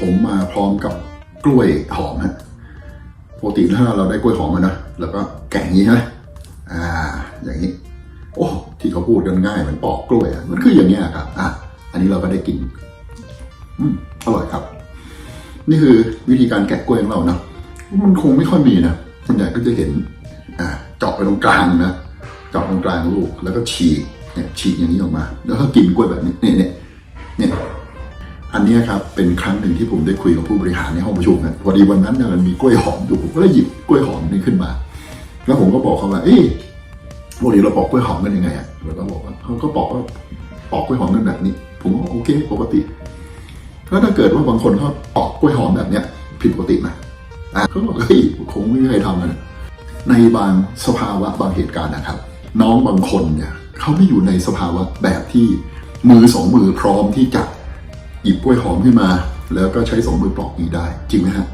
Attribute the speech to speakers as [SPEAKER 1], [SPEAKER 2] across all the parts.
[SPEAKER 1] ผมมาพร้อมกับกล้วยหอมฮะปกติถ้าเราได้กล้วยหอมมานะแล้วก็แกะอย่างนี้ใช่ไหมอ่า อย่างนี้ โอ้ที่เขาพูดกันง่ายเหมือนปอกกล้วยอะมันคืออย่างนี้ครับอะอันนี้เราก็ได้กินอืมอร่อยครับ นี่คือวิธีการแกะกล้วยของเราเนะมันคงไม่ค่อยมีนะส่วนใหญ่ก็จะเห็น อ่าเจาะไปตรงกลางนะเจาะตรงกลางลูกแล้วก็ฉีกเนี่ยฉีกอย่างนี้ออกมา แล้วก็กินกล้วยแบบนี้เนี่ยเนี่ยเนี่ย นเนี้ครับเป็นครั้งหนึ่งที่ผมได้คุยกับผู้บริหารในห้องประชุมนะพอดีวันนั้นเนี่ยมันมีกล้วยหอมอยู่ผมก็เลยหยิบกล้วยหอมนี้ขึ้นมา แล้วผมก็บอกเขาว่าเอ๊ะปกติเราปอกกล้วยหอมกันยังไงอะเราก็บอกว่าเขาก็บอกว่าปอกกล้วยหอมกันแบบนี้ ผมก็โอเคปกติแล้วถ้าเกิดว่าบางคนเขาปอกกล้วยหอมแบบเนี้ยผิดปกติไหมอะเขาบอกเฮ้ยคงไม่มีใครทำกันในบางสภาวะบางเหตุการณ์นะครับ น้องบางคนเนี่ยเขาไม่อยู่ในสภาวะแบบที่มือสองมือพร้อมที่จะ หยิบกล้วยหอมขึ้นมา แล้วก็ใช้สองมือปลอกนี้ได้ จริงไหมฮะ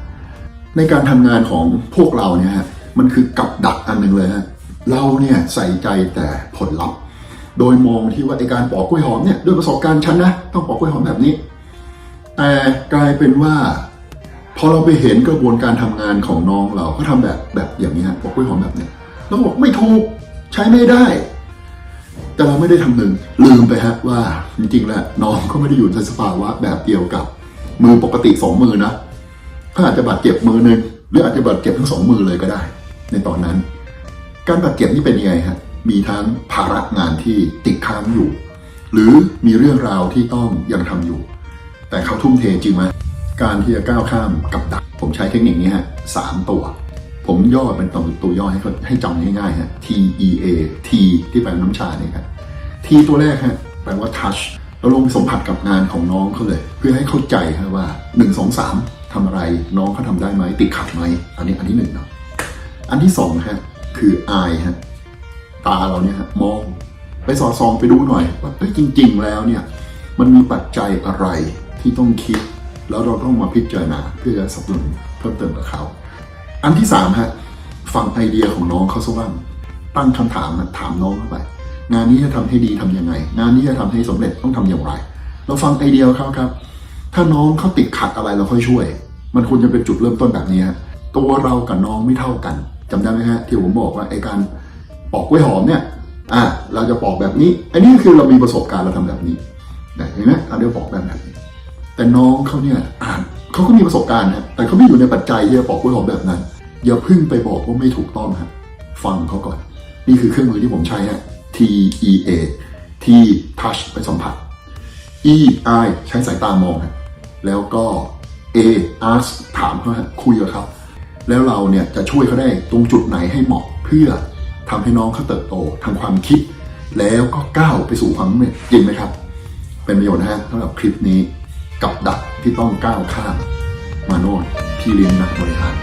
[SPEAKER 1] ในการทำงานของพวกเราเนี่ยฮะมันคือกับดักอันหนึ่งเลยฮะเราเนี่ยใส่ใจแต่ผลลัพธ์ โดยมองที่ว่าไอการปอกกล้วยหอมเนี่ยด้วยประสบการณ์ฉันนะต้องปอกกล้วยหอมแบบนี้ แต่กลายเป็นว่า พอเราไปเห็นกระบวนการทำงานของน้องเราเขาทำแบบแบบอย่างนี้ฮะปอกกล้วยหอมแบบเนี้ยเราบอกไม่ถูกใช้ไม่ได้ แต่เราไม่ได้ทำหนึ่งลืมไปฮะว่าจริงๆแล้วน้องก็ไม่ได้อยู่ในสภาวะแบบเดียวกับ มือปกติสองมือนะเขาอาจจะบาดเจ็บมือหนึ่งหรืออาจจะบาดเจ็บทั้งสองมือเลยก็ได้ ในตอนนั้น การบาดเจ็บนี่เป็นยังไงฮะมีทั้งภาระงานที่ติดค้างอยู่ หรือมีเรื่องราวที่ต้องยังทำอยู่ แต่เขาทุ่มเทจริงไหมการที่จะก้าวข้ามกับดัก ผมใช้เทคนิคนี้ฮะสามตัว ผมย่อเป็นตัวตัวย่อให้เขาให้จำง่ายๆฮะ T E A T ที่แปลว่าน้ำชาเนี่ยครับ T ตัวแรกฮะแปลว่า touch เราลงไปสัมผัสกับงานของน้องเขาเลย เพื่อให้เข้าใจฮะว่าหนึ่งสองสามทำอะไรน้องเขาทำได้ไหมติดขัดไหมอันนี้อันที่หนึ่งเนาะอันที่สองฮะคือ eye ฮะตาเราเนี่ยฮะมองไปสอดส่องไปดูหน่อยว่าจริง ๆ แล้วเนี่ยมันมีปัจจัยอะไรที่ต้องคิด แล้วเราต้องมาพิจารณาเพื่อจะสนับสนุนเพิ่มเติมกับเขา อันที่สามฮะฟังไอเดียของน้องเขาสักบ้างตั้งคำถามถามน้องเข้าไป งานนี้จะทำให้ดีทำยังไง งานนี้จะทำให้สำเร็จต้องทำอย่างไร เราฟังไอเดียเขาครับ ถ้าน้องเขาติดขัดอะไรเราค่อยช่วย มันควรจะเป็นจุดเริ่มต้นแบบนี้ตัวเรากับน้องไม่เท่ากันจำได้ไหมฮะที่ผมบอกว่าไอการปอกกล้วยหอมเนี่ยอะเราจะปอกแบบนี้ อันนี้คือเรามีประสบการณ์เราทำแบบนี้เห็นไหมเราเรียกปอกแบบแบบนี้แต่น้องเขาเนี่ยอ่าน เขาก็มีประสบการณ์นะแต่เขาไม่อยู่ในปัจจัยที่จะปอกกล้วยหอมแบบนั้น อย่าพึ่งไปบอกว่าไม่ถูกต้องฮะฟังเขาก่อน นี่คือเครื่องมือที่ผมใช้ฮะ T E A T touch ไปสัมผัส E I ใช้สายตามองฮะแล้วก็ A ask ถามเขาฮะคุยกับเขาแล้วเราเนี่ยจะช่วยเขาได้ตรงจุดไหนให้เหมาะเพื่อทำให้น้องเขาเติบโตทางความคิด แล้วก็ก้าวไปสู่ความสำเร็จจริงไหมครับ เป็นประโยชน์นะฮะสำหรับคลิปนี้ กับดักที่ต้องก้าวข้ามมาโน่นพี่เลี้ยงนักบริหาร